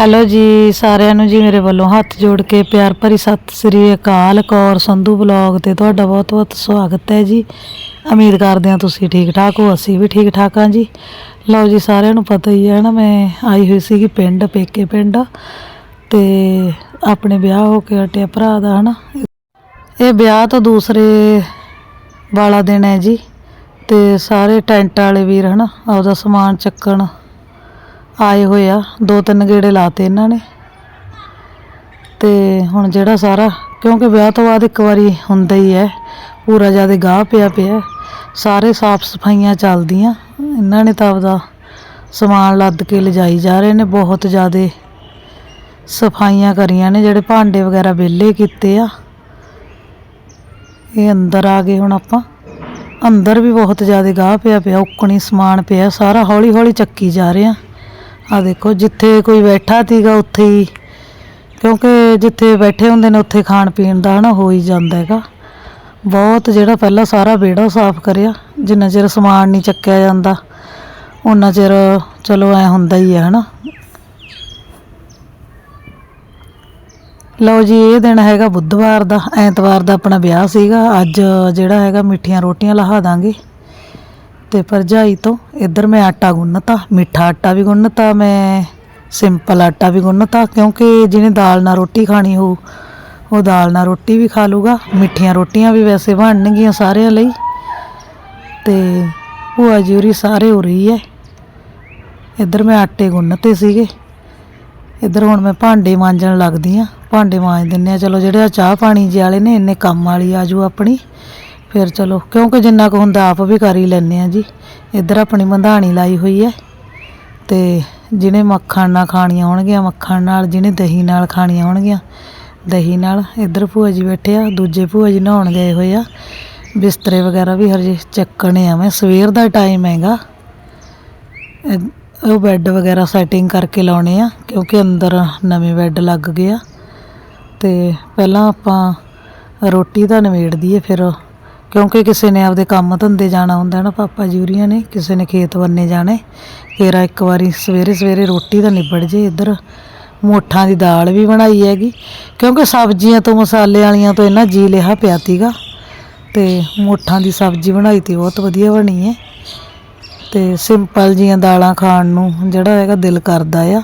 Hello ਜੀ, ਸਾਰਿਆਂ ਨੂੰ ਜੀ ਮੇਰੇ ਵੱਲੋਂ ਹੱਥ ਜੋੜ ਕੇ ਪਿਆਰ ਭਰੀ ਸਤਿ ਸ੍ਰੀ ਅਕਾਲ ਕੌਰ ਸੰਧੂ ਬਲੌਗ ਤੇ ਤੁਹਾਡਾ ਬਹੁਤ-ਬਹੁਤ ਸਵਾਗਤ ਹੈ ਜੀ। ਉਮੀਦ ਕਰਦੇ ਹਾਂ ਤੁਸੀਂ ਠੀਕ ਠਾਕ ਹੋ, ਅਸੀਂ ਵੀ ਠੀਕ ਠਾਕ ਹਾਂ ਜੀ। ਲਓ ਜੀ, ਸਾਰਿਆਂ ਨੂੰ ਪਤਾ ਹੀ ਹੈ ਨਾ, ਮੈਂ ਆਈ ਹੋਈ ਸੀਗੀ ਪਿੰਡ, ਪੇਕੇ ਪਿੰਡ ਤੇ ਆਪਣੇ ਵਿਆਹ ਹੋ ਕੇ ਹਟਿਆ ਭਰਾ ਦਾ, ਹਨਾ। ਇਹ ਵਿਆਹ ਤੋਂ ਦੂਸਰੇ ਵਾਲਾ ਦਿਨ ਹੈ ਜੀ ਤੇ ਸਾਰੇ ਟੈਂਟ ਵਾਲੇ ਵੀਰ, ਹਨਾ, ਆਪਦਾ ਸਮਾਨ ਚੱਕਣ ਆਏ ਹੋਏ ਆ, ਦੋ ਤਿੰਨ ਗੇੜੇ ਲਾਤੇ ਇਹਨਾਂ ਨੇ। ਤੇ ਹੁਣ ਜਿਹੜਾ ਸਾਰਾ, ਕਿਉਂਕਿ ਵਿਆਹ ਤੋਂ ਬਾਅਦ ਇੱਕ ਵਾਰੀ ਹੁੰਦਾ ਹੀ ਹੈ, ਪੂਰਾ ਜ਼ਿਆਦਾ ਗਾਹ ਪਿਆ ਪਿਆ ਸਾਰੇ ਸਾਫ਼ ਸਫਾਈਆਂ ਚੱਲਦੀਆਂ, ਇਹਨਾਂ ਨੇ ਤਾਂ ਆਪਦਾ ਸਮਾਨ ਲੱਦ ਕੇ ਲਿਜਾਈ ਜਾ ਰਹੇ ਨੇ, ਬਹੁਤ ਜ਼ਿਆਦਾ ਸਫਾਈਆਂ ਕਰੀਆਂ ਨੇ, ਜਿਹੜੇ ਭਾਂਡੇ ਵਗੈਰਾ ਵਿਹਲੇ ਕੀਤੇ ਆ। ਇਹ ਅੰਦਰ ਆ ਗਏ ਹੁਣ ਆਪਾਂ। ਅੰਦਰ ਵੀ ਬਹੁਤ ਜ਼ਿਆਦਾ ਗਾਹ ਪਿਆ ਪਿਆ, ਉੱਕਣੀ ਸਮਾਨ ਪਿਆ, ਸਾਰਾ ਹੌਲੀ ਹੌਲੀ ਚੱਕੀ ਜਾ ਰਹੇ ਆ। ਆ ਦੇਖੋ, ਜਿੱਥੇ ਕੋਈ ਬੈਠਾ ਸੀਗਾ ਉੱਥੇ ਹੀ, ਕਿਉਂਕਿ ਜਿੱਥੇ ਬੈਠੇ ਹੁੰਦੇ ਨੇ ਉੱਥੇ ਖਾਣ ਪੀਣ ਦਾ ਹਨਾ ਹੋ ਹੀ ਜਾਂਦਾ ਹੈਗਾ। ਬਹੁਤ ਜਿਹੜਾ ਪਹਿਲਾਂ ਸਾਰਾ ਵਿਹੜਾ ਸਾਫ਼ ਕਰਿਆ, ਜਿੰਨਾ ਚਿਰ ਸਮਾਨ ਨਹੀਂ ਚੱਕਿਆ ਜਾਂਦਾ ਉਹਨਾਂ ਚਿਰ ਚਲੋ ਐ ਹੁੰਦਾ ਹੀ ਹੈ ਹਨਾ। ਲਓ ਜੀ, ਇਹ ਦਿਨ ਹੈਗਾ ਬੁੱਧਵਾਰ ਦਾ, ਐਤਵਾਰ ਦਾ ਆਪਣਾ ਵਿਆਹ ਸੀਗਾ। ਅੱਜ ਜਿਹੜਾ ਹੈਗਾ ਮਿੱਠੀਆਂ ਰੋਟੀਆਂ ਲਹਾ ਦਾਂਗੇ। ਤੇ ਭਰਜਾਈ ਤੋਂ ਇੱਧਰ ਮੈਂ ਆਟਾ ਗੁੰਨਤਾ, ਮਿੱਠਾ ਆਟਾ ਵੀ ਗੁੰਨਤਾ, ਮੈਂ ਸਿੰਪਲ ਆਟਾ ਵੀ ਗੁੰਨਤਾ, ਕਿਉਂਕਿ ਜਿਹਨੇ ਦਾਲ ਨਾਲ ਰੋਟੀ ਖਾਣੀ ਹੋ ਉਹ ਦਾਲ ਨਾਲ ਰੋਟੀ ਵੀ ਖਾ ਲੂਗਾ। ਮਿੱਠੀਆਂ ਰੋਟੀਆਂ ਵੀ ਵੈਸੇ ਬਣਨਗੀਆਂ ਸਾਰਿਆਂ ਲਈ। ਤੇ ਭੂਆ ਜੀ ਹੋਰੀ ਸਾਰੇ ਹੋ ਰਹੀ ਹੈ ਇੱਧਰ ਮੈਂ ਆਟੇ ਗੁੰਨਤੇ ਸੀਗੇ। ਇੱਧਰ ਹੁਣ ਮੈਂ ਭਾਂਡੇ ਮਾਂਜਣ ਲੱਗਦੀ ਆ। ਭਾਂਡੇ ਮਾਂਜ ਦਿੰਨੇ ਆ। ਚਲੋ ਜਿਹੜੇ ਆ ਚਾਹ ਪਾਣੀ ਜਿਹੇ ਵਾਲੇ ਨੇ, ਇੰਨੇ ਕੰਮ ਵਾਲੀ ਆਜੂ ਆਪਣੀ। ਫਿਰ ਚਲੋ, ਕਿਉਂਕਿ ਜਿੰਨਾ ਕੁ ਹੁੰਦਾ ਆਪ ਵੀ ਕਰ ਹੀ ਲੈਨੇ ਆ ਜੀ। ਇੱਧਰ ਆਪਣੀ ਮੰਧਾਣੀ ਲਾਈ ਹੋਈ ਹੈ ਤੇ ਜਿਹਨੇ ਮੱਖਣ ਨਾਲ ਖਾਣੀਆਂ ਹੋਣਗੀਆਂ, ਮੱਖਣ ਨਾਲ ਜਿਹਨੇ ਦਹੀਂ ਨਾਲ ਖਾਣੀਆਂ ਹੋਣਗੀਆਂ, ਦਹੀਂ ਨਾਲ ਇੱਧਰ ਭੂਆ ਜੀ ਬੈਠੇ ਆ, ਦੂਜੇ ਭੂਆ ਜੀ ਨਹਾਉਣ ਗਏ ਹੋਏ ਆ। ਬਿਸਤਰੇ ਵਗੈਰਾ ਵੀ ਹਜੇ ਚੱਕਣੇ ਆ ਮੈਂ, ਸਵੇਰ ਦਾ ਟਾਈਮ ਹੈਗਾ। ਇਹ- ਉਹ ਬੈੱਡ ਵਗੈਰਾ ਸੈਟਿੰਗ ਕਰਕੇ ਲਾਉਣੇ ਆ, ਕਿਉਂਕਿ ਅੰਦਰ ਨਵੇਂ ਬੈੱਡ ਲੱਗ ਗਏ ਆ। ਤੇ ਪਹਿਲਾਂ ਆਪਾਂ ਰੋਟੀ ਦਾ ਨਿਬੇੜ ਦਈਏ, ਫਿਰ ਕਿਉਂਕਿ ਕਿਸੇ ਨੇ ਆਪਦੇ ਕੰਮ ਧੰਦੇ ਜਾਣਾ ਹੁੰਦਾ ਨਾ, ਪਾਪਾ ਜੂਰੀਆਂ ਨੇ, ਕਿਸੇ ਨੇ ਖੇਤ ਬੰਨੇ ਜਾਣੇ ਫੇਰ ਇੱਕ ਵਾਰੀ ਸਵੇਰੇ ਸਵੇਰੇ ਰੋਟੀ ਤਾਂ ਨਿਬੜ ਜੇ ਇੱਧਰ। ਮੋਠਾਂ ਦੀ ਦਾਲ ਵੀ ਬਣਾਈ ਹੈਗੀ। ਕਿਉਂਕਿ ਸਬਜ਼ੀਆਂ ਤੋਂ, ਮਸਾਲੇ ਵਾਲੀਆਂ ਤੋਂ ਇਹਨਾਂ ਜੀ ਲਿਹਾ ਪਿਆ ਤੀਗਾ ਤੇ ਮੋਠਾਂ ਦੀ ਸਬਜ਼ੀ ਬਣਾਈ ਤੀ, ਬਹੁਤ ਵਧੀਆ ਬਣੀ ਹੈ। ਤੇ ਸਿੰਪਲ ਜੀਆਂ ਦਾਲਾਂ ਖਾਣ ਨੂੰ ਜਿਹੜਾ ਹੈਗਾ ਦਿਲ ਕਰਦਾ ਆ।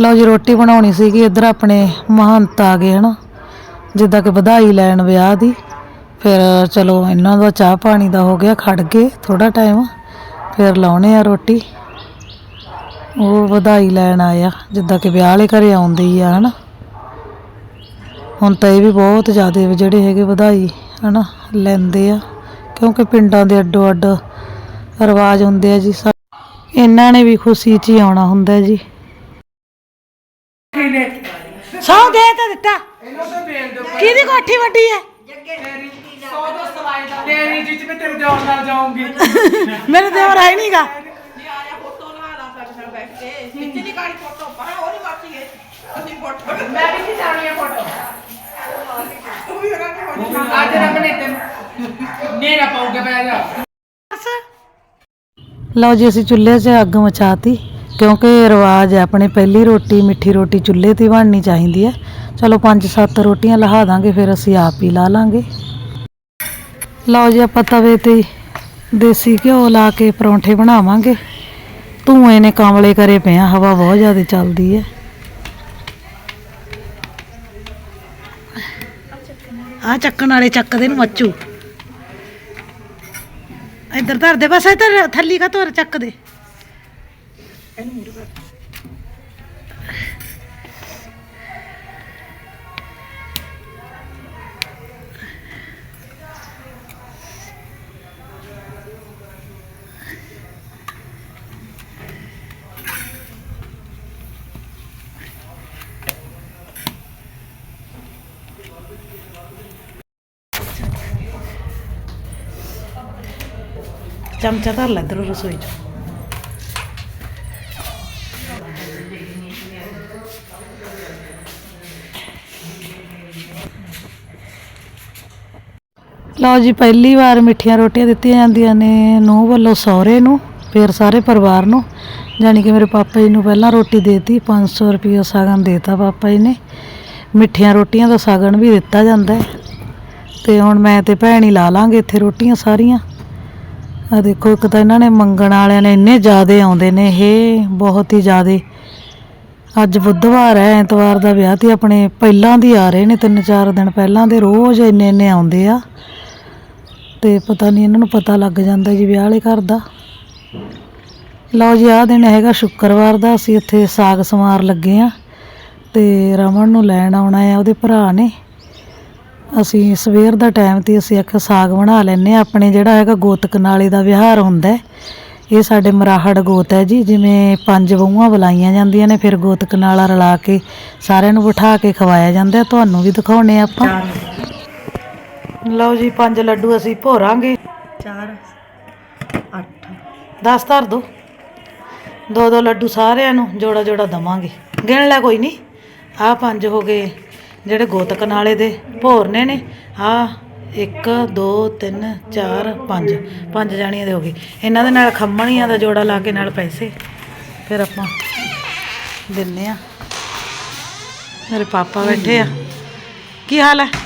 ਲਓ ਜੀ, ਰੋਟੀ ਬਣਾਉਣੀ ਸੀਗੀ, ਇੱਧਰ ਆਪਣੇ ਮਹੰਤ ਆ ਗਏ, ਹਨਾ। ਜਿੱਦਾਂ ਕਿ ਵਧਾਈ ਲੈਣ ਵਿਆਹ ਦੀ। ਫਿਰ ਚਲੋ, ਇਹਨਾਂ ਦਾ ਚਾਹ ਪਾਣੀ ਦਾ ਹੋ ਗਿਆ, ਖੜ ਗਏ ਥੋੜਾ ਟਾਈਮ ਫਿਰ ਲਾਉਣੇ ਆ ਰੋਟੀ। ਉਹ ਵਧਾਈ ਲੈਣ ਆਇਆ, ਜਿੱਦਾਂ ਕਿ ਵਿਆਹ ਵਾਲੇ ਘਰੇ ਆਉਂਦੇ ਹੀ ਆ, ਹਨਾ। ਹੁਣ ਤਾਂ ਇਹ ਵੀ ਬਹੁਤ ਜ਼ਿਆਦਾ ਜਿਹੜੇ ਹੈਗੇ ਵਧਾਈ, ਹਨਾ, ਲੈਂਦੇ ਆ। ਕਿਉਂਕਿ ਪਿੰਡਾਂ ਦੇ ਅੱਡੋ ਅੱਡ ਰਿਵਾਜ ਹੁੰਦੇ ਆ ਜੀ ਇਹਨਾਂ ਨੇ ਵੀ ਖੁਸ਼ੀ 'ਚ ਹੀ ਆਉਣਾ ਹੁੰਦਾ ਜੀ। ਸੌ ਦੇ ਤਾਂ ਦਿੱਤਾ। ਕਿਹਦੀ ਕੋਠੀ ਵੱਡੀ ਹੈ? ਤੇਰੀ ਜਿੱਚ ਮੈਂ ਤੇਰੇ ਜਾਣ ਨਾਲ ਜਾਊਂਗੀ। ਮੇਰੇ ਦੇਵਰ ਹੈ ਨਹੀਂਗਾ ਮੈਂ ਵੀ ਨਹੀਂ ਜਾਣੀ ਹੈ ਫੋਟੋ। ਅੱਜ ਰੱਬ ਨੇ ਤੇ। ਨੇਰਾ ਪਾਉਗਾ ਬੈ ਜਾ। ਲਓ ਜੀ ਅਸੀਂ ਚੁੱਲ੍ਹੇ 'ਚ ਅੱਗ ਮਚਾਤੀ। ਕਿਉਂਕਿ ਰਿਵਾਜ ਹੈ, ਆਪਣੇ ਪਹਿਲੀ ਰੋਟੀ ਮਿੱਠੀ ਰੋਟੀ ਚੁੱਲ੍ਹੇ ਤੇ ਬਣਨੀ ਚਾਹੀਦੀ ਹੈ। ਚਲੋ ਪੰਜ ਸੱਤ ਰੋਟੀਆਂ ਲਹਾ ਦਾਂਗੇ, ਫਿਰ ਅਸੀਂ ਆਪ ਹੀ ਲਾ ਲਾਂਗੇ। ਲਓ ਜੀ, ਆਪਾਂ ਤਵੇ ਤੇ ਦੇਸੀ ਘਿਓ ਲਾ ਕੇ ਪਰੌਂਠੇ ਬਣਾਵਾਂਗੇ। ਧੂਏ ਨੇ ਕਾਂਵਲੇ ਕਰੇ ਪਏ ਆ, ਹਵਾ ਬਹੁਤ ਜ਼ਿਆਦਾ ਚੱਲਦੀ ਹੈ। ਆ ਚੱਕਣ ਵਾਲੇ ਚੱਕਦੇ ਨੂੰ ਮੱਚੂ। ਇੱਧਰ ਧਰ ਦੇ, ਬਸ ਇੱਧਰ ਥੱਲੀ ਕਾ ਧੋਰ ਚੱਕ ਦੇ। ਚਮਚਾ ਧਰ ਲੈ ਇੱਧਰੋਂ ਲਓ ਜੀ, ਪਹਿਲੀ ਵਾਰ ਮਿੱਠੀਆਂ ਰੋਟੀਆਂ ਦਿੱਤੀਆਂ ਜਾਂਦੀਆਂ ਨੇ ਨੂੰਹ ਵੱਲੋਂ ਸਹੁਰੇ ਨੂੰ, ਫਿਰ ਸਾਰੇ ਪਰਿਵਾਰ ਨੂੰ। ਜਾਣੀ ਕਿ ਮੇਰੇ ਪਾਪਾ ਜੀ ਨੂੰ ਪਹਿਲਾਂ ਰੋਟੀ ਦੇਤੀ 500 ਰੁਪਏ ਸਾਗਨ ਦੇਤਾ ਪਾਪਾ ਜੀ ਨੇ। ਮਿੱਠੀਆਂ ਰੋਟੀਆਂ ਦਾ ਸਾਗਨ ਵੀ ਦਿੱਤਾ ਜਾਂਦਾ ਹੈ। ਤੇ ਹੁਣ ਮੈਂ ਤੇ ਭੈਣ ਹੀ ਲਾ ਲਾਂਗੇ ਇੱਥੇ ਰੋਟੀਆਂ ਸਾਰੀਆਂ। ਆ ਦੇਖੋ, ਇੱਕ ਤਾਂ ਇਹਨਾਂ ਨੇ ਮੰਗਣ ਵਾਲਿਆਂ ਨੇ ਇੰਨੇ ਜ਼ਿਆਦੇ ਆਉਂਦੇ ਨੇ ਇਹ ਬਹੁਤ ਹੀ ਜ਼ਿਆਦੇ। ਅੱਜ ਬੁੱਧਵਾਰ ਹੈ, ਐਤਵਾਰ ਦਾ ਵਿਆਹ ਤੇ ਆਪਣੇ ਪਹਿਲਾਂ ਦੀ ਆ ਰਹੇ ਨੇ, ਤਿੰਨ ਚਾਰ ਦਿਨ ਪਹਿਲਾਂ ਦੇ, ਰੋਜ਼ ਇੰਨੇ ਇੰਨੇ ਆਉਂਦੇ ਆ। ਤੇ ਪਤਾ ਨਹੀਂ ਇਹਨਾਂ ਨੂੰ ਪਤਾ ਲੱਗ ਜਾਂਦਾ ਜੀ ਵਿਆਹ ਵਾਲੇ ਘਰ ਦਾ। ਲਓ ਜੀ, ਆਹ ਦਿਨ ਹੈਗਾ ਸ਼ੁੱਕਰਵਾਰ ਦਾ, ਅਸੀਂ ਇੱਥੇ ਸਾਗ ਸਮਾਰ ਲੱਗੇ ਆ ਤੇ ਰਮਨ ਨੂੰ ਲੈਣ ਆਉਣਾ ਆ ਉਹਦੇ ਭਰਾ ਨੇ। ਅਸੀਂ ਸਵੇਰ ਦਾ ਟਾਈਮ ਤੇ ਅਸੀਂ ਆਖਿਆ ਸਾਗ ਬਣਾ ਲੈਨੇ ਆ ਆਪਣੇ ਜਿਹੜਾ ਹੈਗਾ ਗੋਤਕ ਨਾਲੇ ਦਾ ਵਿਹਾਰ ਹੁੰਦਾ ਇਹ ਸਾਡੇ ਮਰਾਹੜ ਗੋਤ ਹੈ ਜੀ, ਜਿਵੇਂ ਪੰਜ ਬਹੂਆਂ ਬੁਲਾਈਆਂ ਜਾਂਦੀਆਂ ਨੇ, ਫਿਰ ਗੋਤਕ ਨਾਲਾ ਰਲਾ ਕੇ ਸਾਰਿਆਂ ਨੂੰ ਬਿਠਾ ਕੇ ਖਵਾਇਆ ਜਾਂਦਾ ਤੁਹਾਨੂੰ ਵੀ ਦਿਖਾਉਣੇ ਆਪਾਂ। ਲਓ ਜੀ ਪੰਜ ਲੱਡੂ ਅਸੀਂ ਭੋਰਾਂਗੇ। 4 8 10 ਧਰ ਦੋ। ਦੋ ਦੋ ਲੱਡੂ ਸਾਰਿਆਂ ਨੂੰ ਜੋੜਾ ਜੋੜਾ ਦਵਾਂਗੇ। ਗਿਣ ਲੈ ਕੋਈ ਨਹੀਂ ਆਹ ਪੰਜ ਹੋ ਗਏ ਜਿਹੜੇ ਗੋਤਕ ਨਾਲੇ ਦੇ ਭੋਰਨੇ ਨੇ ਆਹ 1 2 3 4 5 ਪੰਜ ਜਾਣੀਆਂ ਦੇ ਹੋ ਗਏ। ਇਹਨਾਂ ਦੇ ਨਾਲ ਖੰਮਣੀਆਂ ਦਾ ਜੋੜਾ ਲਾ ਕੇ ਨਾਲ ਪੈਸੇ। ਫਿਰ ਆਪਾਂ ਦਿੰਨੇ ਆ। ਮੇਰੇ ਪਾਪਾ ਬੈਠੇ ਆ। ਕੀ ਹਾਲ ਹੈ?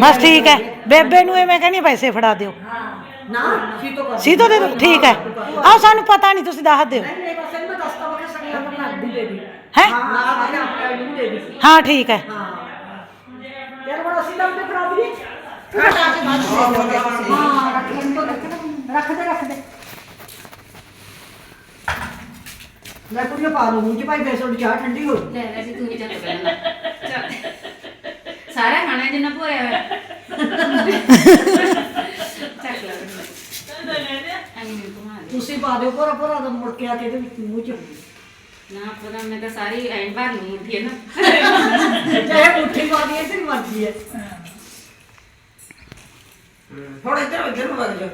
ਬਸ ਠੀਕ ਹੈ। ਬੇਬੇ ਨੂੰ ਐਵੇਂ ਕਹਿੰਦੀ ਪੈਸੇ ਫੜਾ ਦਿਓ। ਨਾ ਸੀਤੋ ਕਰ ਸੀਧੋ ਦੇ ਦਿਓ ਠੀਕ ਹੈ। ਆਹ ਸਾਨੂੰ ਪਤਾ ਨਹੀਂ ਤੁਸੀਂ ਦੱਸ ਦਿਓ। ਨਹੀਂ ਬਸ ਇਹਨੂੰ ਮੈਂ ਦੱਸਤਾ ਮੈਂ ਕਿ ਸਗਲਾ ਮੈਂ ਬਣਾ ਦੀ ਦੇ ਦੀ। ਹੈ? ਨਾ ਮੈਂ ਆਪਣੇ ਨੂੰ ਦੇ ਦੀ ਹਾਂ ਠੀਕ ਹੈ। ਹਾਂ। ਯਾਰ ਬੜਾ ਅਸੀਂ ਤਾਂ ਫੜਾ ਦਈਏ। ਫੜਾ ਕੇ ਬਾਅਦ ਹਾਂ ਰੱਖ ਦੇ ਤੋਂ ਰੱਖ ਦੇ ਰੱਖ ਦੇ। ਮੈਂ ਕੁੜੀਆਂ ਪਾ ਲੂੰ ਮੂੰਹ ਚ ਭਾਈ ਫੇਰ ਚਾਹ ਠੰਡੀ ਹੋ ਲੈ ਲੈ ਜੀ ਤੂੰ ਹੀ ਚੱਲ ਚੱਲ। ਸਾਰਾ ਖਾਣਾ ਜਿੰਨਾ ਭੋਰਿਆ ਹੋਇਆ। ਚੱਕ ਲੈ। ਐਂ ਨਹੀਂ ਘੁਮਾ ਦੇ। ਤੁਸੀਂ ਪਾ ਦਿਓ ਭੋਰਾ ਭੋਰਾ ਦਾ ਮੁੜ ਕੇ ਆ ਕੇ ਇਹਦੇ ਵਿੱਚ ਮੂੰਹ ਚ ਨਾ ਪਤਾ ਮੈਂ ਤਾਂ ਸਾਰੀ ਐਂ ਭਰ ਲੂੰ ਮੁੱਠੀ ਹੈ ਨਾ। ਚਾਹੇ ਮੁੱਠੀ ਪਾ ਦਈਏ ਤੇ ਮਰਜ਼ੀ ਹੈ। ਹੁਣ ਇੱਧਰ ਇੱਧਰ ਨੂੰ ਵਗ ਜਾ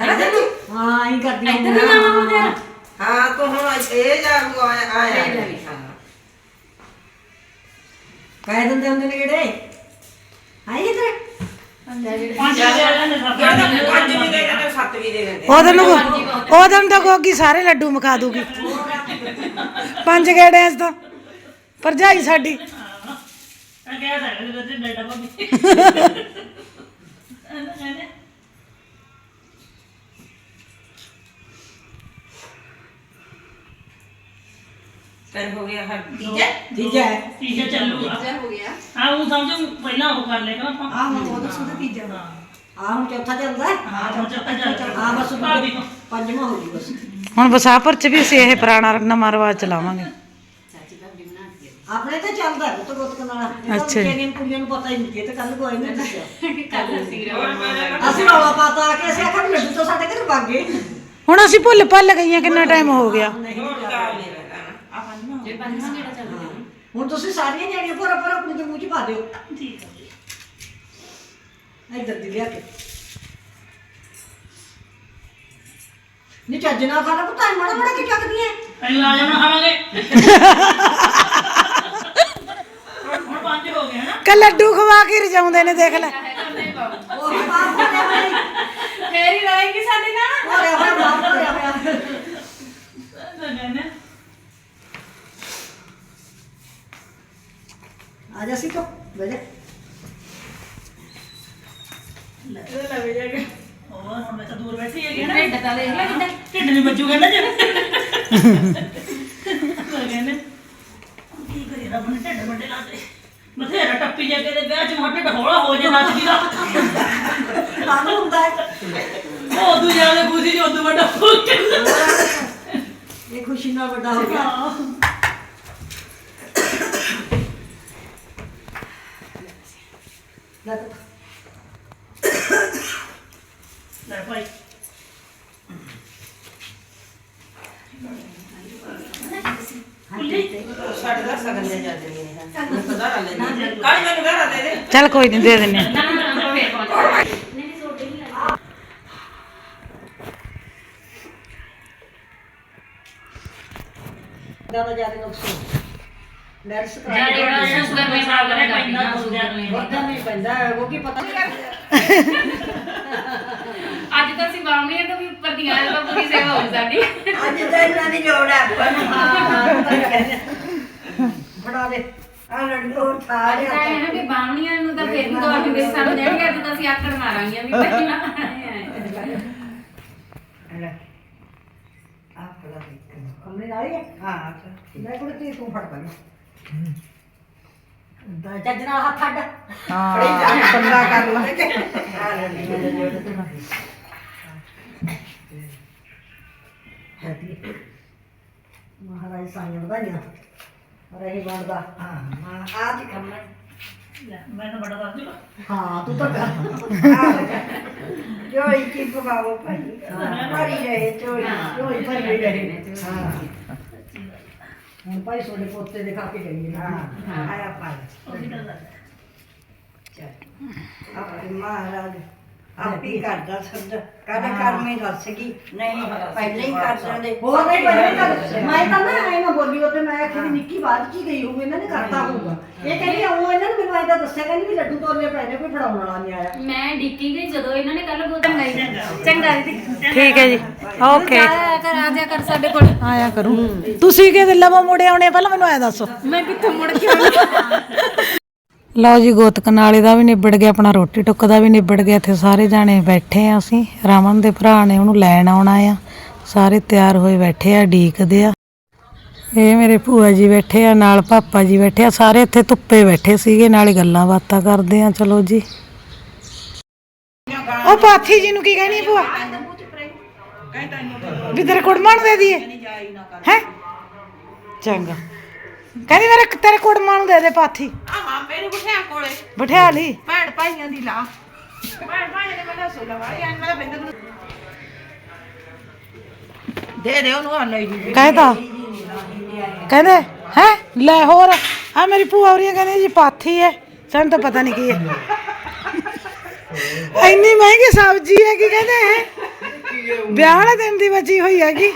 ਹੈ ਨਾ ਜੱਟੂ ਹਾਂ ਹੀ ਕਰਦੀ ਇੱਧਰ ਨੂੰ ਜਾਣਾ ਮੁੰਡੇ ਹਾਂ ਤੂੰ ਹੁਣ ਇਹ ਜਾ ਆਇਆ ਆਇਆ ਕਹਿ ਪੰਜ ਵੀ ਦੇ ਦਿੰਦੇ ਸੱਤ ਵੀ ਦੇ ਦਿੰਦੇ ਉਹਦੇ ਨੂੰ ਉਹਦੇ ਨੂੰ ਤਾਂ ਗੋਗੀ ਸਾਰੇ ਲੱਡੂ ਮਕਾ ਦੂਗੀ। ਪੰਜ ਗੇੜਿਆਂ 'ਚ ਤਾਂ ਭਰਜਾਈ ਸਾਡੀ। ਕਰ ਹੋ ਗਿਆ ਹਰ ਤੀਜਾ। ਤੀਜਾ ਹੈ। ਤੀਜਾ ਚੱਲੂਗਾ। ਜਾ ਹੋ ਗਿਆ। ਆ ਉਹ ਸਮਝੋ ਪਹਿਲਾਂ ਉਹ ਕਰ ਲੇਗਾ ਆਪਾਂ। ਆਹ ਹੁਣ ਉਹ ਦੱਸੋ ਤੇ ਤੀਜਾ। ਆਹ ਹੁਣ ਚੌਥਾ ਚੱਲਦਾ? ਹੈ ਹਾਂ ਹੁਣ ਚੱਪਾ ਚੱਲ ਆਹ ਬਸ ਭਾਬੀ ਕੋ ਪੰਜਵਾਂ ਹੋ ਗਈ ਬਸ। ਹੁਣ ਵਿਸਾਖਪੁਰ 'ਚ ਵੀ ਅਸੀਂ ਇਹ ਪੁਰਾਣਾ ਨਵਾਂ ਰਿਵਾਜ ਚਲਾਵਾਂਗੇ। ਆਪਣੇ ਤਾਂ ਚੱਲਦਾ ਹੈ ਤਾਂ ਗੁੱਤ ਕਨਾਲਾ ਅੱਛਾ। ਜੀ। ਜੀ ਕੁੜੀਆਂ ਨੂੰ ਪਤਾ ਹੀ ਨਹੀਂ ਕਿ ਤੇ ਕੱਲ ਕੋਈ ਨਹੀਂ ਦੱਸਿਆ। ਕੱਲ ਸੀ ਅਸੀਂ ਰੌਲਾ ਪਾਤਾ ਆ ਕੇ ਅਸੀਂ ਆਖਿਆ ਵੀ ਲੱਡੂ ਤਾਂ ਸਾਡੇ ਘਰ ਵਗ ਗਏ। ਹੁਣ ਅਸੀਂ ਭੁੱਲ ਭੱਲ ਗਈਆਂ ਕਿੰਨਾ ਟਾਈਮ ਹੋ ਗਿਆ। ਪੰਜ ਚੱਲ ਹੁਣ ਤੁਸੀਂ ਸਾਰੀਆਂ ਜਿਹੜੀਆਂ ਪੂਰਾ ਪੂਰਾ ਆਪਣੇ ਦੇ ਮੂੰਹ ਚ ਪਾ ਦਿਓ। ਠੀਕ ਹੈ ਇੱਧਰ ਦੀ ਲਿਆ ਕੇ। ਨੀ ਚੱਜ ਨਾਲ ਖਾਣਾ ਪੁੱਤਾਂ ਮੜਾ ਮੜਾ ਕੀ ਚੱਕਦੀਆਂ ਪਹਿਲਾਂ ਆ ਜਾਣਾ ਖਾਵਾਂਗੇ। ਹੁਣ ਪੰਜ ਹੋ ਗਏ ਹਨਾ? ਕਿ ਲੱਡੂ ਖਵਾ ਕੇ ਰਜਾਉਂਦੇ ਨੇ ਦੇਖ ਲੈ। ਉਹ ਬਾਪ ਹੋਇਆ ਹੋਇਆ। ਫੇਰ ਹੀ ਰਹੇਗੀ ਸਾਡੇ ਨਾਲ। ਹੋਇਆ ਹੋਇਆ ਬਾਪ ਹੋਇਆ ਹੋਇਆ ਕਹਿੰਦੇ ਆ ਜਾ ਸੀ ਤੋ ਬੈਠ ਹੋਰ ਹੁਣ ਮੈਂ ਤਾਂ ਦੂਰ ਬੈਠੀ ਹੈਗੀ ਨਾ। ਢਿੱਡ ਤਾਂ ਦੇਖ ਲੈ ਕਿੱਦਾਂ। ਢਿੱਡ ਨਹੀਂ ਵੱਜੂ ਕਹਿੰਦਾ ਜੇ। ਕਹਿੰਦੇ ਕੀ ਕਰੀ ਰੱਬ ਨੇ ਢਿੱਡ ਵੱਡੇ ਲਾਤੇ। ਬਥੇਰਾ ਟੱਪੀ ਜਾ ਕੇ ਤੇ ਵਿਆਹ ਚ ਮੋਟੇ ਢੋਲਾ ਹੋ ਜੇ ਨੱਚਦੀ ਦਾ ਕਾਹਨੂੰ ਹੁੰਦਾ ਹੈ। ਉਹ ਦੂਜਾ ਦੇ ਖੁਸ਼ੀ ਜੋ ਉਦੋਂ ਵੱਡਾ ਹੋ ਇਹ ਖੁਸ਼ੀ ਨਾਲ ਵੱਡਾ ਹੋ ਗਿਆ। ਲੈ ਤੂੰ। ਲੈ ਭਾਈ ਹਾਂਜੀ, ਤੇ- ਸਾਡੇ ਦਾ ਸਗਨ ਦੇ ਜਾਂਦੇ ਨੇ ਇਹ ਮੈਨੂੰ ਪਤਾ ਨਾ ਲੈਂਦੇ ਕੱਲ ਮੈਨੂੰ ਘਰ ਦੇ ਦੇ ਚੱਲ ਕੋਈ ਨਹੀਂ ਦੇ ਦਿੰਨੇ ਨਾ ਨਾ ਨਾ ਫੇਰ ਪਹੁੰਚ ਨਹੀਂ। ਛੋਟੇ ਨਹੀਂ ਲੱਗਦੇ ਜ਼ਿਆਦਾ ਜ਼ਿਆਦਾ ਨੁਕਸਾਨ ਨਰਸ ਦਾ ਸ਼ੂਗਰ ਮੇ ਪ੍ਰੋਬਲਮ ਹੈ ਪੈਂਦਾ ਕਰਦੀ ਬੋਲਦਿਆਂ ਨੂੰ। ਉਹਦਾ ਨਹੀਂ ਪੈਂਦਾ ਹੈ, ਉਹ ਕੀ ਪਤਾ। ਅੱਜ ਤਾਂ ਅਸੀਂ ਬਾਹਮਣੀਆਂ ਤੋਂ ਵੀ ਉੱਪਰ ਦੀਆਂ ਤਾਂ ਪੂਰੀ ਸੇਵਾ ਹੋ ਸਾਡੀ। ਅੱਜ ਤਾਂ ਇਹਨਾਂ ਦੀ ਲੋੜ ਹੈ ਆਪਾਂ ਨੂੰ। ਬਣਾ ਦੇ। ਆ ਲੰਡੋ ਅੱਜ ਤਾਂ ਇਹ ਨਾ ਵੀ ਬਾਹਮਣੀਆਂ ਨੂੰ ਤਾਂ ਫੇਰ ਵੀ ਦੌੜ ਕੇ ਸਾਨੂੰ ਦੇਣਗੇ ਅੱਜ ਤਾਂ ਅਸੀਂ ਆਕੜ ਮਾਰਾਂਗੇ ਵੀ ਪਹਿਲਾਂ। ਆ ਫੜਾ ਦੇ ਕੰਮੇ ਨਾਲ ਹੀ ਹੈ ਹਾਂ ਮੈਂ ਕੋਲ ਤੇ ਤੂੰ ਫੜ ਪਾ ਦਾ ਚੱਜ ਨਾਲ ਹੱਥ ਅੱਡ ਹਾਂ ਬੰਦਾ ਕਰ ਲੈ ਮਹਾਰਾਜ ਸਾਨੂੰ ਵਧਾਈਆਂ ਰਹੀ ਬਣਦਾ ਹਾਂ ਆ ਤੇ ਕੰਮ ਮੈਂ ਤਾਂ ਬੜਾ ਦੱਸ ਹਾਂ ਤੂੰ ਤਾਂ ਜੋਈ ਕੀ ਪਵਾਓ ਭਾਈ ਮਰੀ ਰਹੇ ਚੋਈ ਓਏ ਭਾਈ ਰਹੇ ਹਾਂ। ਹੁਣ ਭਾਈ ਸੋਡੇ ਪੋਤੇ ਦੇ ਖਾ ਕੇ ਗਈ ਹਾਂ। ਹਾਂ ਆਇਆ ਉਹ ਗੱਲ ਹੈ। ਆਪਣੇ ਮਹਾਰਾਜ। ਆਪੀ ਕਰਦਾ ਸਦ। ਕਾਹਦੇ ਕਰਮੇ ਦੱਸ ਗਈ। ਨਹੀਂ ਪਹਿਲੇ ਹੀ ਕਰ ਜਾਂਦੇ। ਹੋਰ ਨਹੀਂ। ਬਣੇ ਤਾਂ ਮੈਂ ਤਾਂ ਨਾ ਐ ਨਾ ਬੋਲੀ ਉਹ ਤੇ ਮੈਂ ਆਖੀ ਵੀ ਨਿੱਕੀ ਬਾਤ ਹੀ ਗਈ ਹੋਊ ਇਹਨਾਂ ਨੇ ਕਰਤਾ ਹੋਊਗਾ। ਇਹ ਕਹਿੰਦੀ ਉਹ ਇਹਨਾਂ ਨੇ ਮੈਨੂੰ ਐਂ ਤਾਂ ਦੱਸਿਆ ਕਹਿੰਦੀ ਵੀ ਲੱਡੂ ਤੋਲੇ ਪਏ ਨੇ ਕੋਈ ਫੜਾਉਣ ਵਾਲਾ ਨਹੀਂ ਆਇਆ। ਮੈਂ ਡਿੱਕੀ ਗਈ ਜਦੋਂ ਇਹਨਾਂ ਨੇ ਕੱਲ ਬੋਲ ਚੰਗਾ ਜੀ ਚੰਗਾ। ਜੀ ਠੀਕ ਹੈ ਜੀ। ਓਕੇ। ਆਇਆ ਕਰ ਆ ਜਾ ਕਰ ਸਾਡੇ ਕੋਲ। ਆਇਆ ਕਰੂੰ। ਤੁਸੀਂ ਕਿਹਦੇ ਲਵਾ ਮੁੜੇ ਆਉਣੇ? ਪਹਿਲਾਂ ਮੈਨੂੰ ਐ ਦੱਸੋ। ਮੈਂ ਕਿੱਥੋਂ ਮੁੜ ਕੇ ਆਉਣਾ? ਲਓ ਜੀ, ਗੋਤਕ ਨਾਲੇ ਦਾ ਵੀ ਨਿਬੜ ਗਿਆ, ਆਪਣਾ ਰੋਟੀ ਟੁੱਕ ਦਾ ਵੀ ਨਿਬੜ ਗਿਆ। ਇੱਥੇ ਸਾਰੇ ਜਾਣੇ ਬੈਠੇ ਆ ਅਸੀਂ। ਰਮਨ ਦੇ ਭਰਾ ਨੇ ਉਹਨੂੰ ਲੈਣ ਆਉਣਾ ਆ। ਸਾਰੇ ਤਿਆਰ ਹੋਏ ਬੈਠੇ ਆ, ਡੀਕਦੇ ਆ। ਇਹ ਮੇਰੇ ਭੂਆ ਜੀ ਬੈਠੇ ਆ, ਨਾਲ ਪਾਪਾ ਜੀ ਬੈਠੇ ਆ। ਸਾਰੇ ਇੱਥੇ ਧੁੱਪੇ ਬੈਠੇ ਸੀਗੇ, ਨਾਲੇ ਗੱਲਾਂ ਬਾਤਾਂ ਕਰਦੇ ਆ। ਚਲੋ ਜੀ। ਉਹ ਪਾਥੀ ਜੀ ਨੂੰ ਕੀ ਕਹਿਣੀ ਭੂਆ? ਵੀ ਤੇਰੇ ਕੁੜਮਾਂ ਦੇ ਦਈਏ। ਹੈ? ਚੰਗਾ। ਕਹਿੰਦੀ ਮੇਰੇ ਤੇਰੇ ਕੁੜਮਾਂ ਨੂੰ ਦੇ ਦੇ ਪਾਥੀ। ਆ ਮਾਮੇ ਨੂੰ ਬਿਠਾ ਕੋਲੇ। ਬਿਠਾ ਲਈ। ਭੈਣ ਭਾਈਆਂ ਦੀ ਲਾ। ਭੈਣ ਭਾਈਆਂ ਨੇ ਮੈਨੂੰ ਸੋਲਾ ਵਾਲੀ ਆਂ ਮੇਰਾ ਬਿੰਦ ਨੂੰ ਦੇ ਦੇ ਉਹਨੂੰ ਆ ਲਈ ਜੀ। ਕਹਿੰਦਾ। ਕਹਿੰਦੇ ਹੈ? ਲੈ ਹੋਰ। ਆ ਮੇਰੀ ਭੂਆ ਹੋਰੀਆਂ ਕਹਿੰਦੇ ਜੀ ਪਾਥੀ ਹੈ ਸਾਨੂੰ ਤਾਂ ਪਤਾ ਨਹੀਂ ਕੀ ਹੈ ਇੰਨੀ ਮਹਿੰਗੀ ਸਬਜ਼ੀ ਹੈ ਕੀ ਕਹਿੰਦੇ ਹੈ? ਵਿਆਹ ਵਾਲੇ ਦਿਨ ਦੀ ਬਚੀ ਹੋਈ ਹੈਗੀ।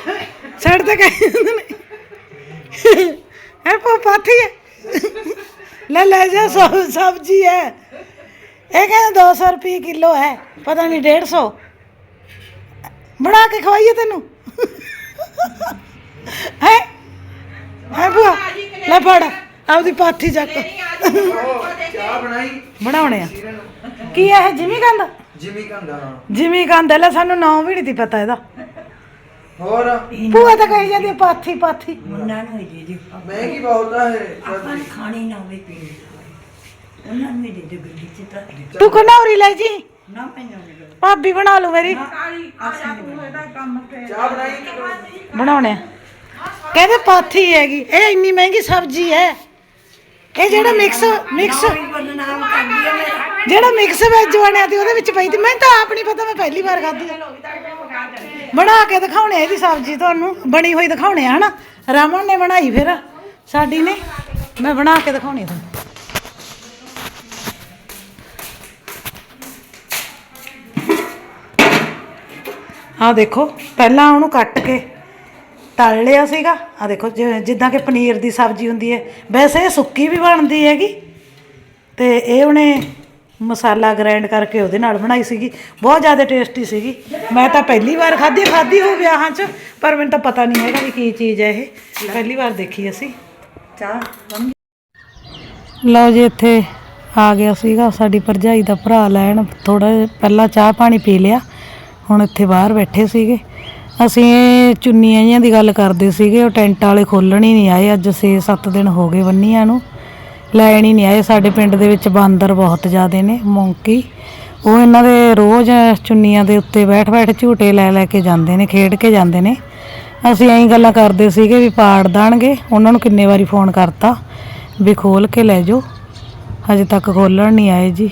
ਸਾਡੇ ਤਾਂ ਕਹਿੰਦੇ ਨੇ। ਹੈ ਪਾਥੀ ਹੈ ਲੈ ਲੈ ਜਾ ਸਬ- ਸਬਜ਼ੀ ਹੈ ਇਹ ਕਹਿੰਦੇ 200 ਰੁਪਏ ਕਿਲੋ ਹੈ ਪਤਾ ਨਹੀਂ 150 ਬਣਾ ਕੇ ਖਵਾਈਏ ਤੈਨੂੰ। ਹੈ? ਹੈ ਭੂਆ? ਲੈ ਫੜ ਆਪਦੀ ਪਾਥੀ ਚੱਕ। ਚਾਹ ਬਣਾਈ ਬਣਾਉਣੇ ਆ। ਕੀ ਹੈ ਜਿਮੀ ਕੰਦ ਜਿਮੀ ਕੰਦਾ ਜਿਮੀ ਕੰਦ ਲੈ ਸਾਨੂੰ ਨਾਮ ਵੀ ਨਹੀਂ ਪਤਾ ਇਹਦਾ। ਹੋਰ? ਭੂਆ ਤਾਂ ਕਹੀ ਜਾਂਦੀ ਆ, ਪਾਥੀ ਪਾਥੀ। ਉਹਨਾਂ ਨੂੰ ਹੀ ਦੇ ਦੇ ਮਹਿੰਗੀ ਬਹੁਤ ਆ ਇਹ? ਆਪਾਂ ਸਬਜ਼ੀ। ਖਾਣੀ ਨਾ ਹੋਵੇ ਪੀਣੀ ਉਹਨਾਂ ਨੂੰ ਹੀ ਦੇ ਦੇ ਗੱਡੀ ਚ ਤਾਂ। ਤੂੰ ਕਨੌਰੀ ਲੈ ਜੀ। ਨਾ ਪੈਣਾ ਨਹੀਂ ਭਾਬੀ ਬਣਾ ਲੂ ਮੇਰੀ। ਚਾਹ ਬਣਾਈ ਬਣਾਉਣੇ ਕਹਿੰਦੇ ਪਾਥੀ ਹੈਗੀ। ਇਹ ਇੰਨੀ ਮਹਿੰਗੀ ਸਬਜ਼ੀ ਹੈ। ਇਹ ਜਿਹੜਾ ਮਿਕਸ ਮਿਕਸ ਬਦਨਾਮ ਕਰਦੀ ਆ ਮੇਰਾ। ਜਿਹੜਾ ਮਿਕਸ ਵੈਜ ਬਣਿਆ ਤੇ ਉਹਦੇ ਵਿੱਚ ਪਈ ਤੀ। ਮੈਨੂੰ ਤਾਂ ਆਪ ਨਹੀਂ ਪਤਾ ਮੈਂ ਪਹਿਲੀ ਵਾਰ ਖਾਧੀ ਆ। ਬਣਾ ਕੇ ਦਿਖਾਉਣੇ ਇਹਦੀ ਸਬਜ਼ੀ ਤੁਹਾਨੂੰ। ਬਣੀ ਹੋਈ ਦਿਖਾਉਣੇ ਆ, ਹਨਾ? ਰਮਨ ਨੇ ਬਣਾਈ ਫਿਰ। ਸਾਡੀ ਨੇ। ਮੈਂ ਬਣਾ ਕੇ ਦਿਖਾਉਣੀ ਤੁਹਾਨੂੰ। ਆ ਦੇਖੋ, ਪਹਿਲਾਂ ਉਹਨੂੰ ਕੱਟ ਕੇ ਤਲ ਲਿਆ ਸੀਗਾ। ਆ ਦੇਖੋ ਜਿੱਦਾਂ ਕਿ ਪਨੀਰ ਦੀ ਸਬਜ਼ੀ ਹੁੰਦੀ ਹੈ। ਵੈਸੇ ਇਹ ਸੁੱਕੀ ਵੀ ਬਣਦੀ ਹੈਗੀ। ਤੇ ਇਹ ਉਹਨੇ ਮਸਾਲਾ ਗ੍ਰਾਈਂਡ ਕਰਕੇ ਉਹਦੇ ਨਾਲ ਬਣਾਈ ਸੀਗੀ। ਬਹੁਤ ਜ਼ਿਆਦਾ ਟੇਸਟੀ ਸੀਗੀ। ਮੈਂ ਤਾਂ ਪਹਿਲੀ ਵਾਰ ਖਾਧੀ ਖਾਧੀ ਹੋ ਵਿਆਹਾਂ 'ਚ, ਪਰ ਮੈਨੂੰ ਤਾਂ ਪਤਾ ਨਹੀਂ ਹੈਗਾ ਵੀ ਕੀ ਚੀਜ਼ ਹੈ ਇਹ। ਪਹਿਲੀ ਵਾਰ ਦੇਖੀ ਅਸੀਂ। ਚਾਹ ਲਓ ਜੀ, ਇੱਥੇ ਆ ਗਿਆ ਸੀਗਾ ਸਾਡੀ ਭਰਜਾਈ ਦਾ ਭਰਾ ਲੈਣ। ਥੋੜਾ ਪਹਿਲਾਂ ਚਾਹ ਪਾਣੀ ਪੀ ਲਿਆ। ਹੁਣ ਇੱਥੇ ਬਾਹਰ ਬੈਠੇ ਸੀਗੇ। ਅਸੀਂ ਚੁੰਨੀਆਂ ਜਿਹੀਆਂ ਦੀ ਗੱਲ ਕਰਦੇ ਸੀਗੇ, ਉਹ ਟੈਂਟ ਵਾਲੇ ਖੋਲਣ ਹੀ ਨਹੀਂ ਆਏ। ਅੱਜ 6-7 ਦਿਨ ਹੋ ਗਏ ਬੰਨੀਆਂ ਨੂੰ। ਲੈਣ ਹੀ ਨਹੀਂ ਆਏ। ਸਾਡੇ ਪਿੰਡ ਦੇ ਵਿੱਚ ਬਾਂਦਰ ਬਹੁਤ ਜ਼ਿਆਦੇ ਨੇ, ਮੌਂਕੀ। ਉਹ ਇਹਨਾਂ ਦੇ ਰੋਜ਼ ਚੁੰਨੀਆਂ ਦੇ ਉੱਤੇ ਬੈਠ-ਬੈਠ ਝੂਟੇ ਲੈ ਲੈ ਕੇ ਜਾਂਦੇ ਨੇ, ਖੇਡ ਕੇ ਜਾਂਦੇ ਨੇ। ਅਸੀਂ ਐਂ ਗੱਲਾਂ ਕਰਦੇ ਸੀਗੇ ਵੀ ਪਾੜ ਦੇਣਗੇ। ਉਹਨਾਂ ਨੂੰ ਕਿੰਨੇ ਵਾਰੀ ਫੋਨ ਕਰਤਾ ਵੀ ਖੋਲ ਕੇ ਲੈ ਜਾਓ। ਹਜੇ ਤੱਕ ਖੋਲਣ ਨਹੀਂ ਆਏ ਜੀ।